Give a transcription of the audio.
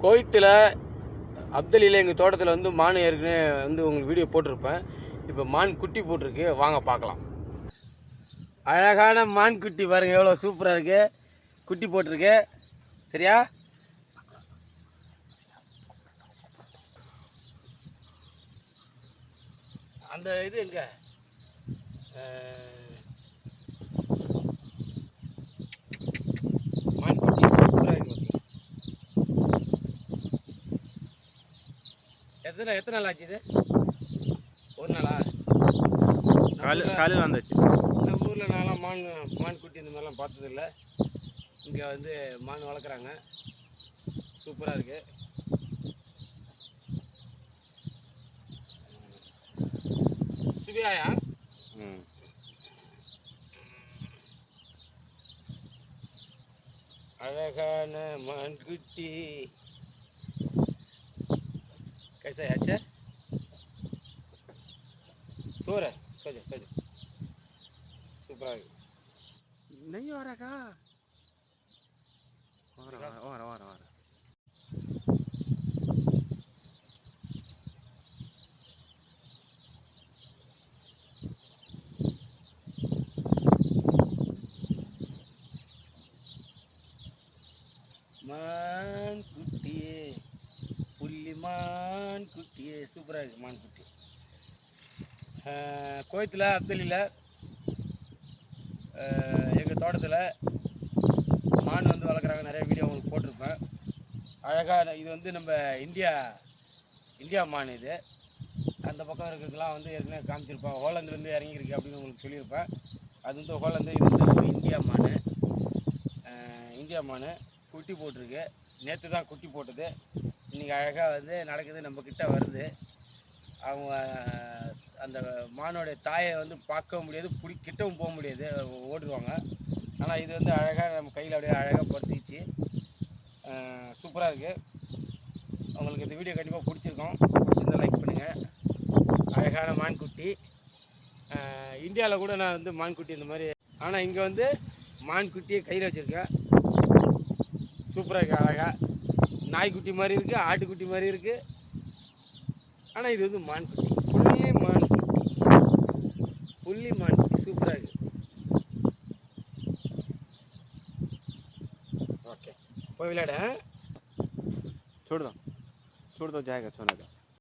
கோயத்தில் அப்தலியில் எங்கள் தோட்டத்தில் வந்து மான் ஏற்கனவே வந்து உங்களுக்கு வீடியோ போட்டிருப்பேன். இப்போ மான் குட்டி போட்டிருக்கு. வாங்க பார்க்கலாம். அழகான மான் குட்டி பாருங்கள் எவ்வளோ சூப்பராக இருக்கு. குட்டி போட்டிருக்கு. சரியா? அந்த இது எங்கே அஹ், மான் குட்டி சூப்பராக இருக்கு பார்த்தீங்களா? எத்தனை எத்தனை நாள் ஆச்சு இது? ஒரு நாளா? காலை காலையில் வந்தாச்சு. நம்ம ஊரில் நான்லாம் மான் மான் குட்டி இந்த மாதிரிலாம் பார்த்ததில்ல. இங்கே வந்து மான் வளர்க்குறாங்க. சூப்பராக இருக்கு. சிவியாயா ம். அழகான மான் குட்டி कैसा है अच्छा सो रहा है सो जाओ सो जाओ सुब्रायु नहीं हो रहा का और और और और मान कुटिए पुल्ली मान மான் குட்டி சூப்பராக இருக்கு மான் குட்டி கோயத்தில் அப்தலியில் எங்கள் தோட்டத்தில் மான் வந்து வளர்க்குறாங்க. நிறைய வீடியோ உங்களுக்கு போட்டிருப்பேன். அழகாக இது வந்து நம்ம இந்தியா இந்தியா மான் இது. அந்த பக்கம் இருக்கிறதுலாம் வந்து ஏற்கனவே காமிச்சிருப்பேன் ஹோலந்துலேருந்து இறங்கியிருக்கு அப்படின்னு உங்களுக்கு சொல்லியிருப்பேன். அது வந்து ஹோலந்து இது வந்து நம்ம இந்தியா மான். இந்தியா மான் குட்டி போட்டிருக்கு. நேற்று தான் குட்டி போட்டது. இன்றைக்கி அழகாக வந்து நடக்குது நம்ம கிட்ட வருது. அவங்க அந்த மானோடைய தாயை வந்து பார்க்கவும் முடியாது பிடி கிட்டவும் போக முடியாது ஓடுவாங்க. ஆனால் இது வந்து அழகாக நம்ம கையில் அப்படியே அழகாக படுத்திச்சு சூப்பராக இருக்குது உங்களுக்கு இந்த வீடியோ கண்டிப்பாக பிடிச்சிருக்கோம். பிடிச்சிருந்தா லைக் பண்ணுங்கள் அழகான மான்குட்டி. இந்தியாவில் கூட நான் வந்து மான்குட்டி இந்த மாதிரி ஆனால் இங்கே வந்து மான்குட்டியை கையில் வச்சுருக்கேன். சூப்பராக இருக்குது அழகாக நாய்க்குட்டி மாதிரி இருக்குது ஆட்டுக்குட்டி மாதிரி இருக்குது ஆனால் இது வந்து மான்குட்டி. புள்ளி மான்குட்டி. புள்ளி மான்குட்டி. சூப்பராக இருக்குது ஓகே போய் விளையாட చూడదాం చూడదాం జాగ్రత్త చూడదాం